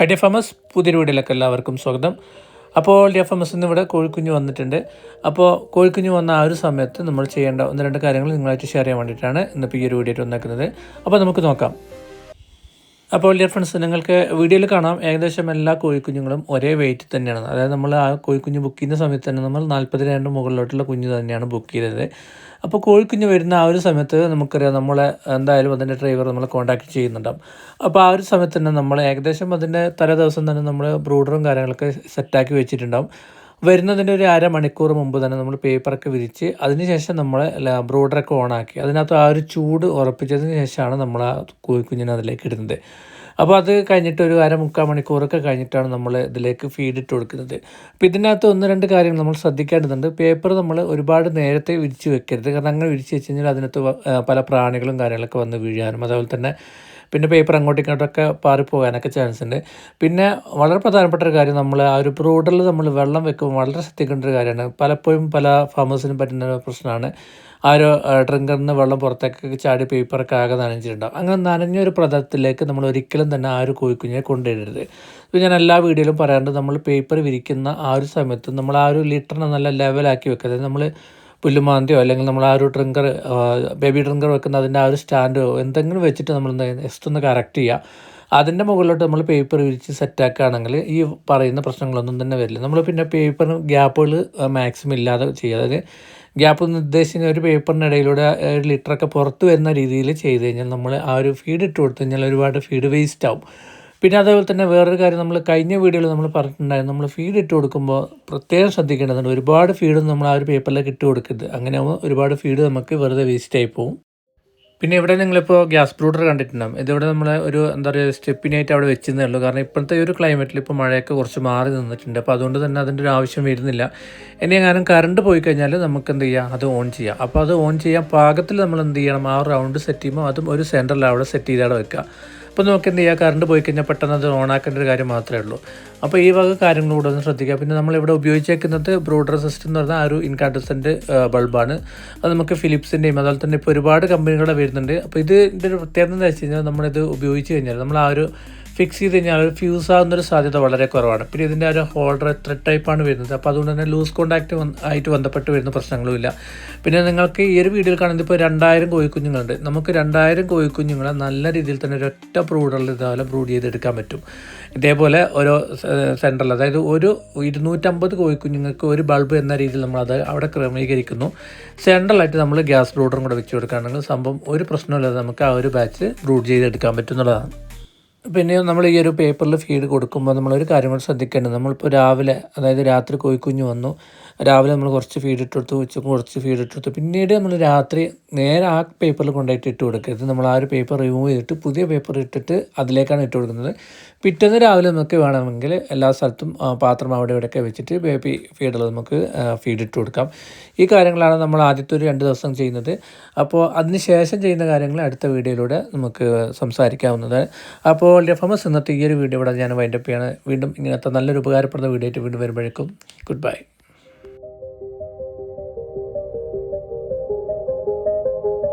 High D S പുതിയൊരു വീഡിയോയിലേക്ക് എല്ലാവർക്കും സ്വാഗതം. അപ്പോൾ ഡി എഫ് എം എസ് ഇവിടെ കോഴിക്കുഞ്ഞ് വന്നിട്ടുണ്ട്. അപ്പോൾ കോഴിക്കുഞ്ഞ് വന്ന ആ ഒരു സമയത്ത് നമ്മൾ ചെയ്യേണ്ട ഒന്ന് രണ്ട് കാര്യങ്ങൾ നിങ്ങളായിട്ട് ഷെയർ ചെയ്യാൻ വേണ്ടിയിട്ടാണ് ഇന്നിപ്പോൾ ഈ ഒരു വീഡിയോ വന്നേക്കുന്നത്. അപ്പോൾ നമുക്ക് നോക്കാം. അപ്പോൾ ഡിയർ ഫ്രണ്ട്സ് നിങ്ങൾക്ക് വീഡിയോയിൽ കാണാം. ഏകദേശം എല്ലാ കോഴിക്കുഞ്ഞുങ്ങളും ഒരേ വെയിറ്റ് തന്നെയാണ്. അതായത് നമ്മൾ ആ കോഴിക്കുഞ്ഞ് ബുക്ക് ചെയ്യുന്ന സമയത്ത് തന്നെ നമ്മൾ നാൽപ്പത്തി രണ്ട് മുകളിലോട്ടുള്ള കുഞ്ഞ് തന്നെയാണ് ബുക്ക് ചെയ്തത്. അപ്പോൾ കോഴിക്കുഞ്ഞ് വരുന്ന ആ ഒരു സമയത്ത് നമുക്കറിയാം നമ്മളെ എന്തായാലും അതിന്റെ ഡ്രൈവർ നമ്മളെ കോൺടാക്ട് ചെയ്യുന്നുണ്ടാവും. അപ്പോൾ ആ ഒരു സമയത്ത് തന്നെ നമ്മൾ ഏകദേശം അതിന്റെ തലേ ദിവസം തന്നെ നമ്മൾ ബ്രൂഡറും കാര്യങ്ങളൊക്കെ സെറ്റാക്കി വെച്ചിട്ടുണ്ടാവും. വരുന്നതിന്റെ ഒരു അരമണിക്കൂർ മുമ്പ് തന്നെ നമ്മൾ പേപ്പറൊക്കെ വിരിച്ച് അതിനുശേഷം നമ്മൾ ബ്രോഡറൊക്കെ ഓണാക്കി. അതിനകത്ത് ആ ഒരു ചൂട് ഉറപ്പിച്ചതിന് ശേഷമാണ് നമ്മൾ ആ കോഴിക്കുഞ്ഞിനെ അതിലേക്ക് ഇടുന്നത്. അപ്പോൾ അത് കഴിഞ്ഞിട്ട് ഒരു അര മുക്കാൽ മണിക്കൂറൊക്കെ കഴിഞ്ഞിട്ടാണ് നമ്മൾ ഇതിലേക്ക് ഫീഡ് ഇട്ട് കൊടുക്കുന്നത്. അപ്പോൾ ഇതിനകത്ത് ഒന്ന് രണ്ട് കാര്യങ്ങൾ നമ്മൾ ശ്രദ്ധിക്കേണ്ടതുണ്ട്. പേപ്പർ നമ്മൾ ഒരുപാട് നേരത്തെ വിരിച്ച് വെക്കരുത്. കാരണം അങ്ങനെ വിരിച്ച് വെച്ച് കഴിഞ്ഞാൽ അതിനകത്ത് പല പ്രാണികളും കാര്യങ്ങളൊക്കെ വന്ന് വീഴാനും അതുപോലെ തന്നെ പിന്നെ പേപ്പർ അങ്ങോട്ടും ഇങ്ങോട്ടൊക്കെ പാറിപ്പോകാനൊക്കെ ചാൻസ് ഉണ്ട്. പിന്നെ വളരെ പ്രധാനപ്പെട്ട ഒരു കാര്യം നമ്മൾ ആ ഒരു ബ്രൂഡറിൽ നമ്മൾ വെള്ളം വെക്കുമ്പോൾ വളരെ ശ്രദ്ധിക്കേണ്ട ഒരു കാര്യമാണ്. പലപ്പോഴും പല ഫാമേഴ്സിനും പറ്റുന്ന പ്രശ്നമാണ്. ആ ഒരു ഡ്രിങ്കറിൽ നിന്ന് വെള്ളം പുറത്തേക്ക് ചാടി പേപ്പറൊക്കെ ആകെ നനഞ്ഞിട്ടുണ്ടാവും. അങ്ങനെ നനഞ്ഞ ഒരു പ്രതലത്തിലേക്ക് നമ്മൾ ഒരിക്കലും തന്നെ ആ ഒരു കോഴിക്കുഞ്ഞിനെ കൊണ്ടുവരരുത്. ഇപ്പോൾ ഞാൻ എല്ലാ വീഡിയോയിലും പറയാറുണ്ട്. നമ്മൾ പേപ്പർ വിരിക്കുന്ന ആ ഒരു സമയത്ത് നമ്മൾ ആ ഒരു ലിറ്ററിനെ നല്ല ലെവലാക്കി വെക്കുക. അതായത് നമ്മൾ പുല്ലുമാന്തിയോ അല്ലെങ്കിൽ നമ്മൾ ആ ഒരു ഡ്രിങ്കർ ബേബി ഡ്രിങ്കർ വെക്കുന്ന അതിന്റെ ആ ഒരു സ്റ്റാൻഡോ എന്തെങ്കിലും വെച്ചിട്ട് നമ്മൾ എന്താ ജസ്റ്റ് ഒന്ന് കറക്റ്റ് ചെയ്യുക. അതിന്റെ മുകളിലോട്ട് നമ്മൾ പേപ്പർ വിരിച്ച് സെറ്റാക്കുകയാണെങ്കിൽ ഈ പറയുന്ന പ്രശ്നങ്ങളൊന്നും തന്നെ വരില്ല. നമ്മൾ പിന്നെ പേപ്പറിന് ഗ്യാപ്പുകൾ മാക്സിമം ഇല്ലാതെ ചെയ്യുക. അതായത് ഗ്യാപ്പ് നിർദ്ദേശിക്കുന്ന ഒരു പേപ്പറിന്റെ ഇടയിലൂടെ ഒരു ലിറ്ററൊക്കെ പുറത്ത് വരുന്ന രീതിയിൽ ചെയ്ത് കഴിഞ്ഞാൽ നമ്മൾ ആ ഒരു ഫീഡ് ഇട്ട് കൊടുത്തു കഴിഞ്ഞാൽ ഒരുപാട് ഫീഡ് വേസ്റ്റ് ആവും. പിന്നെ അതേപോലെ തന്നെ വേറൊരു കാര്യം നമ്മൾ കഴിഞ്ഞ വീഡിയോയിൽ നമ്മൾ പറഞ്ഞിട്ടുണ്ടായിരുന്നു. നമ്മൾ ഫീഡ് ഇട്ട് കൊടുക്കുമ്പോൾ പ്രത്യേകം ശ്രദ്ധിക്കേണ്ടതുണ്ട്. ഒരുപാട് ഫീഡ് നമ്മൾ ആ ഒരു പേപ്പറിലേക്ക് ഇട്ട് കൊടുക്കരുത്. അങ്ങനെ ഒരുപാട് ഫീഡ് നമുക്ക് വെറുതെ വേസ്റ്റ് ആയി പോകും പിന്നെ ഇവിടെ നിങ്ങളിപ്പോൾ ഗ്യാസ് ബ്രൂഡർ കണ്ടിട്ടുണ്ടാകും ഇതിവിടെ നമ്മൾ ഒരു എന്താ പറയുക സ്റ്റെപ്പിനായിട്ട് അവിടെ വെച്ചതേ ഉള്ളൂ. കാരണം ഇപ്പോഴത്തെ ഒരു ക്ലൈമറ്റിൽ ഇപ്പോൾ മഴയൊക്കെ കുറച്ച് മാറി നിന്നിട്ടുണ്ട്. അപ്പോൾ അതുകൊണ്ട് തന്നെ അതിന്റെ ഒരു ആവശ്യം വരുന്നില്ല. ഇനി എങ്ങാനും കറണ്ട് പോയി കഴിഞ്ഞാൽ നമുക്ക് എന്ത് ചെയ്യാം? അത് ഓൺ ചെയ്യാം. അപ്പോൾ അത് ഓൺ ചെയ്യാൻ പാകത്തിൽ നമ്മൾ എന്ത് ചെയ്യണം? ആ റൗണ്ട് സെറ്റ് ചെയ്യുമ്പോൾ അതും ഒരു സെന്ററിൽ അവിടെ സെറ്റ് ചെയ്തവിടെ വെക്കുക. അപ്പോൾ നമുക്ക് എന്ത് ചെയ്യുക കറണ്ട് പോയി കഴിഞ്ഞാൽ പെട്ടെന്ന് അത് ഓൺ ആക്കേണ്ട ഒരു കാര്യം മാത്രമേ ഉള്ളൂ. അപ്പോൾ ഈ വക കാര്യങ്ങൾ കൂടെ ഒന്ന് ശ്രദ്ധിക്കുക. പിന്നെ നമ്മളിവിടെ ഉപയോഗിച്ചേക്കുന്നത് ബ്രൂഡർ സിസ്റ്റം എന്ന് പറഞ്ഞാൽ ആ ഒരു ഇൻകാർഡസന്റെ ബൾബാണ് അത് നമുക്ക് ഫിലിപ്സിന്റെയും അതുപോലെ തന്നെ ഇപ്പോൾ ഒരുപാട് കമ്പനികളുടെ വരുന്നുണ്ട് അപ്പോൾ ഇതിന്റെ ഒരു പ്രത്യേകത എന്താ വെച്ച് കഴിഞ്ഞാൽ നമ്മളിത് ഉപയോഗിച്ച് കഴിഞ്ഞാൽ നമ്മൾ ആ ഒരു ഫിക്സ് ചെയ്ത് കഴിഞ്ഞാൽ ഫ്യൂസ് ആകുന്നൊരു സാധ്യത വളരെ കുറവാണ്. പിന്നെ ഇതിന്റെ ഒരു ഹോൾഡർ എത്ര ടൈപ്പാണ് വരുന്നത്. അപ്പോൾ അതുകൊണ്ട് തന്നെ ലൂസ് കോണ്ടാക്റ്റ് ആയിട്ട് ബന്ധപ്പെട്ട് വരുന്ന പ്രശ്നങ്ങളുമില്ല പിന്നെ നിങ്ങൾക്ക് ഈ ഒരു വീഡിയോയിൽ കാണുന്നത് ഇപ്പോൾ രണ്ടായിരം കോഴിക്കുഞ്ഞുങ്ങളുണ്ട്. നമുക്ക് രണ്ടായിരം കോഴിക്കുഞ്ഞുങ്ങളെ നല്ല രീതിയിൽ തന്നെ ഒരൊറ്റ ബ്രൂഡറിൽ ഇതുപോലെ ബ്രൂഡ് ചെയ്തെടുക്കാൻ പറ്റും. ഇതേപോലെ ഓരോ സെന്ററിൽ അതായത് ഒരു ഇരുന്നൂറ്റമ്പത് കോഴിക്കുഞ്ഞുങ്ങൾക്ക് ഒരു ബൾബ് എന്ന രീതിയിൽ നമ്മൾ അത് അവിടെ ക്രമീകരിക്കുന്നു. സെൻട്രലായിട്ട് നമ്മൾ ഗ്യാസ് ബ്രൂഡറും കൂടെ വെച്ച് കൊടുക്കുകയാണെങ്കിൽ സംഭവം ഒരു പ്രശ്നമില്ലാതെ നമുക്ക് ആ ഒരു ബാച്ച് ബ്രൂഡ് ചെയ്തെടുക്കാൻ പറ്റുന്നതാണ് പിന്നെ നമ്മൾ ഈ ഒരു പേപ്പറിൽ ഫീഡ് കൊടുക്കുമ്പോൾ നമ്മളൊരു കാര്യം കൂടെ ശ്രദ്ധിക്കേണ്ടത്. നമ്മളിപ്പോൾ രാവിലെ അതായത് രാത്രി കോഴിക്കുഞ്ഞ് വന്നു. രാവിലെ നമ്മൾ കുറച്ച് ഫീഡ് ഇട്ടെടുത്തു ഉച്ചയ്ക്ക് കുറച്ച് ഫീഡ് ഇട്ടെടുത്തു പിന്നീട് നമ്മൾ രാത്രി നേരെ ആ പേപ്പറിൽ കൊണ്ടുപോയിട്ട് ഇട്ട് കൊടുക്കരുത്. നമ്മൾ ആ ഒരു പേപ്പർ റിമൂവ് ചെയ്തിട്ട് പുതിയ പേപ്പർ ഇട്ടിട്ട് അതിലേക്കാണ് ഇട്ട് കൊടുക്കുന്നത്. പിറ്റേന്ന് രാവിലെ നമുക്ക് വേണമെങ്കിൽ എല്ലാ സ്ഥലത്തും പാത്രം അവിടെ ഇവിടെയൊക്കെ വെച്ചിട്ട് ബേബി ഫീഡുകൾ നമുക്ക് ഫീഡ് ഇട്ട് കൊടുക്കാം. ഈ കാര്യങ്ങളാണ് നമ്മൾ ആദ്യത്തെ ഒരു രണ്ട് ദിവസം ചെയ്യുന്നത്. അപ്പോൾ അതിന് ശേഷം ചെയ്യുന്ന കാര്യങ്ങൾ അടുത്ത വീഡിയോയിലൂടെ നമുക്ക് സംസാരിക്കാവുന്നതാണ്. അപ്പോൾ ലഫമസ് ഇന്നത്തെ ഈ ഒരു വീഡിയോ ഇവിടെ ഞാൻ വൈൻഡപ്പ് ചെയ്യാണ്. വീണ്ടും ഇങ്ങനത്തെ നല്ലൊരു ഉപകാരപ്പെടുന്ന വീഡിയോ ആയിട്ട് വീണ്ടും വരുമ്പോഴേക്കും ഗുഡ് ബൈ